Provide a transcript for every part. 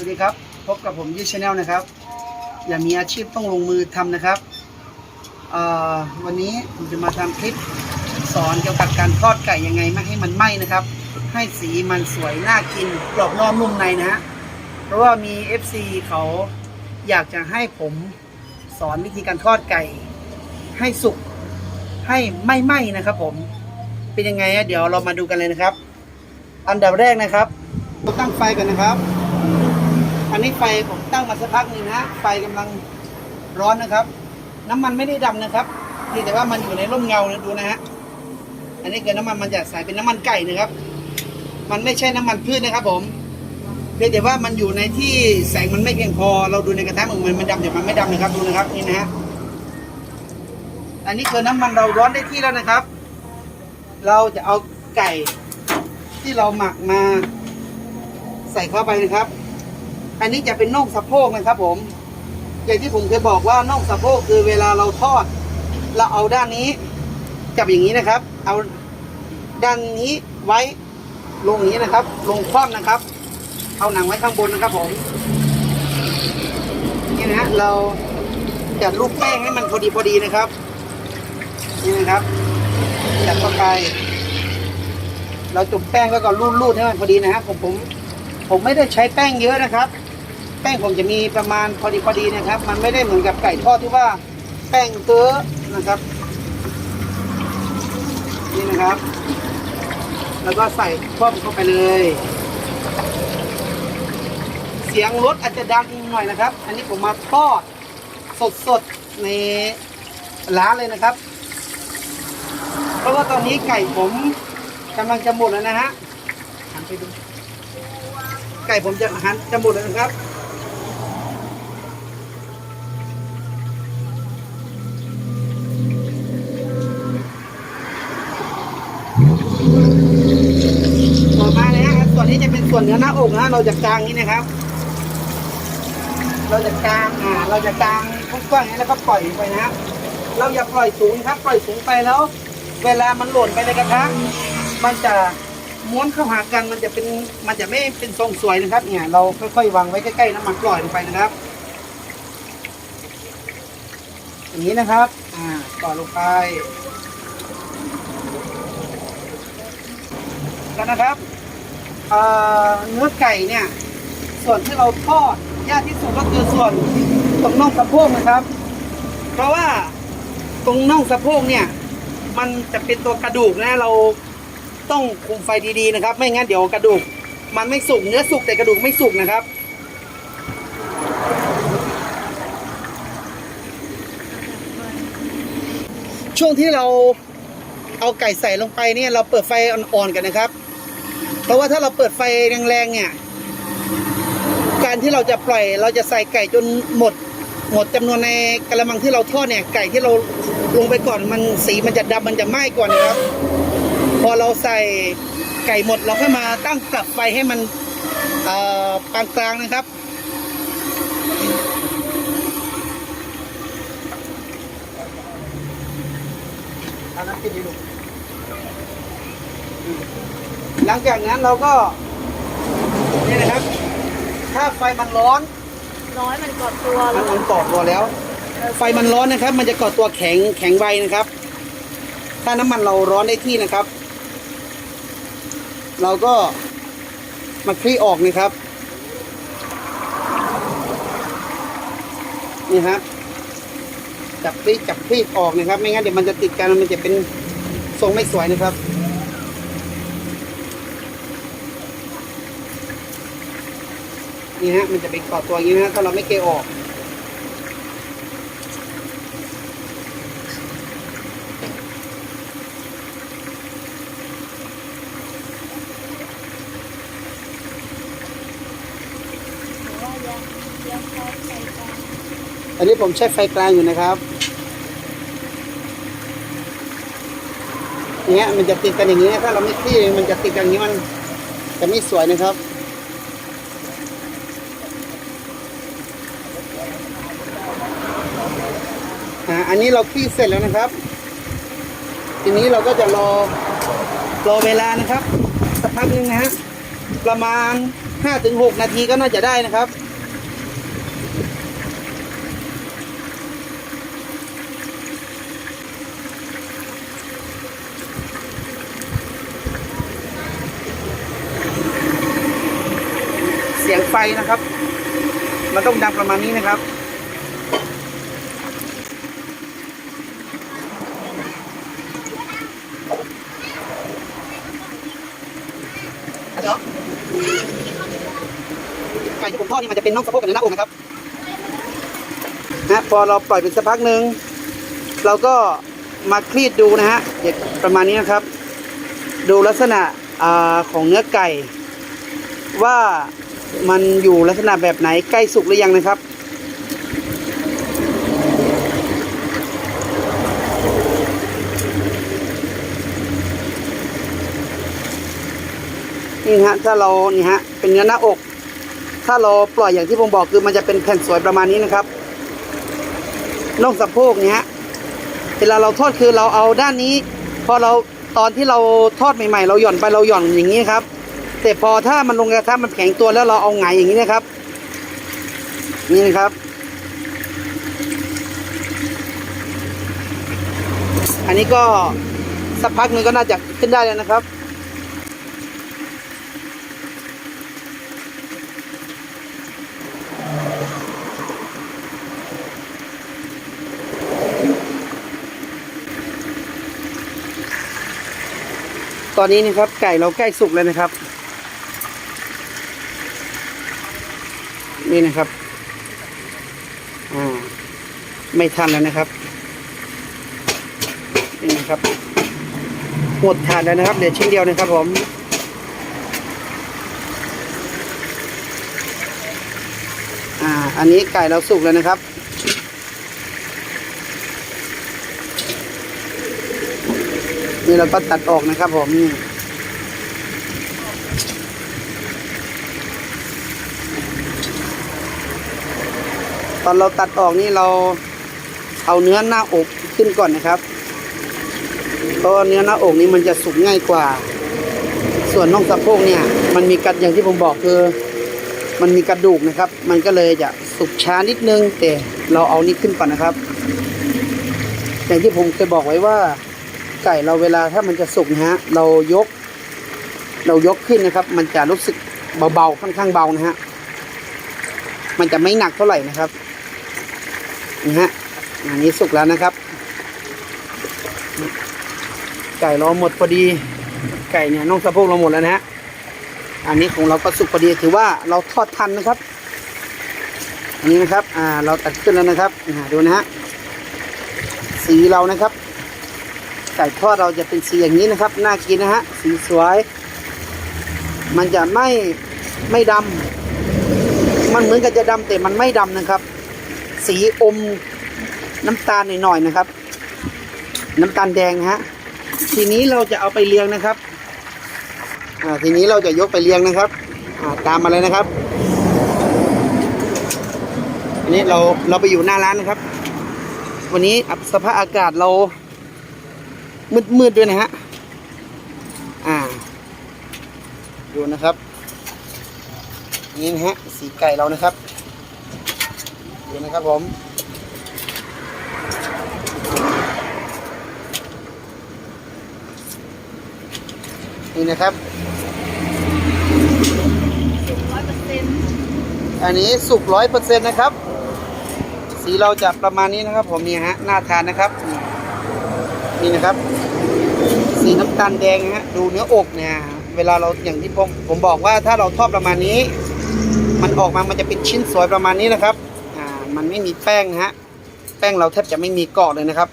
วัสดีครับ พบกับผมยี่ชาแนลนะครับ อย่ามีอาชีพต้องลงมือทำนะครับ วันนี้ผมจะมาทำคลิปสอนเกี่ยวกับการทอดไก่ยังไงไม่ให้มันไหม้นะครับ ให้สีมันสวยน่ากินกรอบนอกนุ่มในนะฮะ เพราะว่ามี FC เขาอยากจะให้ผมสอนวิธีการทอดไก่ ให้สุกให้ไม่ไหม้นะครับ ผม เป็นยังไงเดี๋ยวเรามาดูกันเลยนะครับ อันดับแรกนะครับเราตั้งไฟก่อนนะครับ อันนี้ไฟผมตั้งมาสักพักหนึ่งนะไฟกำลังร้อนนะครับ น้ำมันไม่ได้ดำนะครับเพียงแต่ว่ามันอยู่ในร่มเงานะดูนะฮะอันนี้คือน้ำมันมันจะใสเป็นน้ำมันไก่นะครับ มันไม่ใช่น้ำมันพืชนะครับ ผมเพียงแต่ว่ามันอยู่ในที่แสงมันไม่เพียงพอ เราดูในกระทะมันมันดำแต่มันไม่ดำนะครับดูนะครับนี่นะฮะอันนี้คือน้ำมันเราร้อนได้ที่แล้วนะครับ เราจะเอาไก่ที่เราหมักมาใส่เข้าไปนะครับ อันนี้จะเป็นน่องสะโพกนะครับผม อย่างที่ผมเคยบอกว่าน่องสะโพกคือเวลาเราทอด เราเอาด้านนี้จับอย่างนี้นะครับ เอาด้านนี้ไว้ลงอย่างนี้นะครับ ลงคว่ำนะครับ เอาหนังไว้ข้างบนนะครับผมนี่นะฮะเราจัดลูกแป้งให้มันพอดีพอดีนะครับนี่นะครับจัดเข้าไป เราจุ่มแป้งแล้วก็รูดๆให้มันพอดีนะฮะผมผม ผมไม่ได้ใช้แป้งเยอะนะครับ แป้งผมจะมีประมาณพอดีพอดีนะครับ มันไม่ได้เหมือนกับไก่ทอดที่ว่าแป้งเตอนะครับ นี่นะครับ แล้วก็ใส่คว่ำเข้าไปเลย เสียงรถอาจจะดังหน่อยนะครับ อันนี้ผมมาทอดสดๆในร้านเลยนะครับ เพราะว่าตอนนี้ไก่ผมกำลังจะหมดแล้วนะฮะหันไปดูไก่ผมจะหันจะหมดแล้วนะครับ จะเป็นส่วนเนื้อหน้าอกนะเราจะกางนี้นะครับ เราจะกางอ่า เราจะกางกว้างๆอย่างนี้แล้วก็ปล่อยไปนะฮะเราอย่าปล่อยสูงครับ ปล่อยสูงไปแล้ว เวลามันหล่นไปในกระทะมันจะม้วนเข้าหากันมันจะเป็นมันจะไม่เป็นทรงสวยนะครับ เนี่ย เราค่อยๆวางไว้ใกล้ๆน้ำมันปล่อยลงไปนะครับอย่างนี้นะครับ อ่าปล่อยลงไปแล้วนะครับ เนื้อไก่เนี่ย ส่วนที่เราทอดยากที่สุดก็คือส่วนตรงน่องสะโพกนะครับ เพราะว่าตรงน่องสะโพกเนี่ย มันจะเป็นตัวกระดูกนะเราต้องคุมไฟดีๆนะครับ ไม่งั้นเดี๋ยวกระดูก มันไม่สุกเนื้อสุกแต่กระดูกไม่สุกนะครับช่วงที่เราเอาไก่ใส่ลงไปเนี่ยเราเปิดไฟอ่อนๆกันนะครับ ราะว่าถ้าเราเปิดไฟแรงๆเนี่ย การที่เราจะปล่อยเราจะใส่ไก่จนหมด หมดจำนวนในกระมังที่เราทอดเนี่ย ไก่ที่เราลงไปก่อนมันสีมันจะดำมันจะไหม้ก่อนนะครับ พอเราใส่ไก่หมดเราค่อยมาตั้งกลับไฟให้มันเอ่อปานกลางนะครับอาน้ำจิ้มให้ดู หลังจากนั้นเราก็นี่นะครับ ถ้าไฟมันร้อน ร้อยมันกดตัวมันมันก่อตัวแล้ว ไฟมันร้อนนะครับ มันจะก่อตัวแข็งแข็งไวนะครับ ถ้าน้ำมันเราร้อนได้ที่นะครับ เราก็มาคลี่ออกนะครับ นี่ครับ จับคลี่จับคลี่ออกนะครับ ไม่งั้นเดี๋ยวมันจะติดกันมันจะเป็นทรงไม่สวยนะครับ นี่ฮะมันจะเป็นเกาะตัวอย่างนี้นะฮะถ้าเราไม่เกยออกอันนี้ผมใช้ไฟกลางอยู่นะครับเนี้ยมันจะติดกันอย่างนี้ถ้าเราไม่คลี่มันจะติดกันอย่างนี้มันจะไม่สวยนะครับ อันนี้เราคลี่เสร็จแล้วนะครับ ทีนี้เราก็จะรอรอเวลานะครับสักพักหนึ่งนะฮะประมาณห้าถึงหกนาทีก็น่าจะได้นะครับเสียงไฟนะครับ มันต้องดังประมาณนี้นะครับ เดี๋ยวไก่ที่ผมทอด นี่มันจะเป็นน่องสะโพกกับเนื้อหน้าอกนะครับนะพอเราปล่อยไปสักพักหนึ่งเราก็มาคลีดดูนะฮะเด็กประมาณนี้นะครับ ดูลักษณะอของเนื้อไก่ ว่ามันอยู่ลักษณะแบบไหนใกล้สุกหรือยังนะครับนี่ฮะถ้าเรานี่ฮะเป็นเนื้อหน้าอก ถ้าเราปล่อยอย่างที่ผมบอกคือมันจะเป็นแผ่นสวยประมาณนี้นะครับน่องสะโพกเนี่ยฮะเวลาเราทอดคือเราเอาด้านนี้ พอเราตอนที่เราทอดใหม่ๆ เราหย่อนไปเราหย่อนอย่างนี้ครับ แต่พอถ้ามันลงกระทะมันแข็งตัวแล้วเราเอาไงอย่างนี้นะครับ นี่นะครับ อันนี้ก็สักพักหนึ่งก็น่าจะขึ้นได้แล้วนะครับ ตอนนี้นะครับ ไก่เราใกล้สุกแล้วนะครับ นี่นะครับอ่าไม่ทันแล้วนะครับ นี่นะครับหมดถาดแล้วนะครับเดี๋ยวชิ้นเดียวนะครับผมอ่าอันนี้ไก่เราสุกแล้วนะครับ นี่เราก็ตัดออกนะครับผมนี่ตอนเราตัดออกนี่เราเอาเนื้อหน้าอกขึ้นก่อนนะครับเพราะว่าเนื้อหน้าอกนี่มันจะสุกง่ายกว่า ส่วนน่องสะโพกเนี่ย มันมีกัดอย่างที่ผมบอกคือ มันมีกระดูกนะครับ มันก็เลยจะสุกช้านิดนึง แต่เราเอานี่ขึ้นก่อนนะครับ อย่างที่ผมเคยบอกไว้ว่า ไก่เราเวลาถ้ามันจะสุกนะฮะเรายก เรายกขึ้นนะครับ มันจะรู้สึกเบาๆค่อนข้างเบานะฮะมันจะไม่หนักเท่าไหร่นะครับนี่ฮะอันนี้สุกแล้วนะครับ ไก่เราหมดพอดี ไก่เนี่ยน่องสะโพกเราหมดแล้วนะฮะอันนี้ของเราก็สุกพอดีถือว่าเราทอดทันนะครับอันนี้นะครับ อ่า เราตัดขึ้นแล้วนะครับดูนะฮะ สีเรานะครับ ก่ทอดเราจะเป็นสีอย่างนี้นะครับ น่ากินนะฮะ สีสวย มันจะไม่ไม่ดำ มันเหมือนกับจะดำแต่มันไม่ดำนะครับ สีอมน้ำตาลหน่อยๆนะครับ น้ำตาลแดงฮะ ทีนี้เราจะเอาไปเลี้ยงนะครับ อ่า ทีนี้เราจะยกไปเลี้ยงนะครับ อ่า ตามมาเลยนะครับ อันนี้เราเราไปอยู่หน้าร้านนะครับ วันนี้สภาพอากาศเรา มืดมืดๆด้วยนะฮะ อ่า ดูนะครับ นี่นะฮะ สีไก่เรานะครับ ดูนะครับผม นี่นะครับ อันนี้สุกร้อยเปอร์เซ็นต์นะครับ สีเราจะประมาณนี้นะครับ ผมนี่ฮะ น่าทานนะครับ นี่นี่นะครับ สีน้ำตาลแดงนะฮะดูเนื้ออกเนี่ย เวลาเราอย่างที่ผมผมบอกว่าถ้าเราทอดประมาณนี้ มันออกมามันจะเป็นชิ้นสวยประมาณนี้นะครับอ่ามันไม่มีแป้งนะฮะแป้งเราแทบจะไม่มีเกาะเลยนะครับ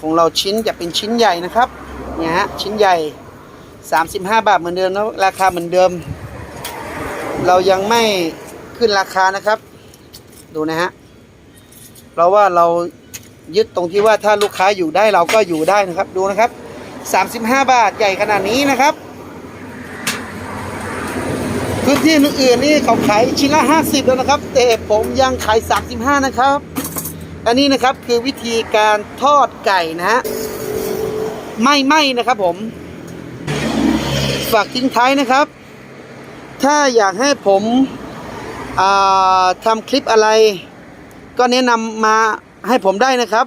ของเราชิ้นจะเป็นชิ้นใหญ่นะครับเนี่ยฮะชิ้นใหญ่ 35 บาทเหมือนเดิมนะราคาเหมือนเดิม เรายังไม่ขึ้นราคานะครับ ดูนะฮะเพราะว่าเรายึดตรงที่ว่าถ้าลูกค้าอยู่ได้เราก็อยู่ได้นะครับดูนะครับ 35 บาทใหญ่ขนาดนี้นะครับ พื้นที่อื่นๆนี่เขาขายชิ้นละ 50 แล้วนะครับ แต่ผมยังขาย 35 นะครับ อันนี้นะครับคือวิธีการทอดไก่นะฮะไม่ไหม้นะครับผม ฝากทิ้งท้ายนะครับ ถ้าอยากให้ผมทำคลิปอะไร ก็แนะนำมาให้ผมได้นะครับ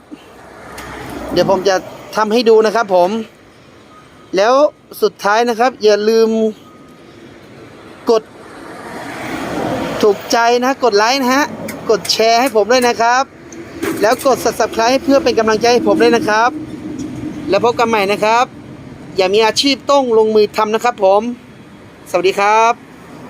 เดี๋ยวผมจะทำให้ดูนะครับผม แล้วสุดท้ายนะครับ อย่าลืมกด ถูกใจนะกดไลค์นะฮะ กดแชร์ให้ผมด้วยนะครับ แล้วกด subscribe เพื่อเป็นกำลังใจให้ผมด้วยนะครับ แล้วพบกันใหม่นะครับ อย่ามีอาชีพต้องลงมือทำนะครับผม สวัสดีครับ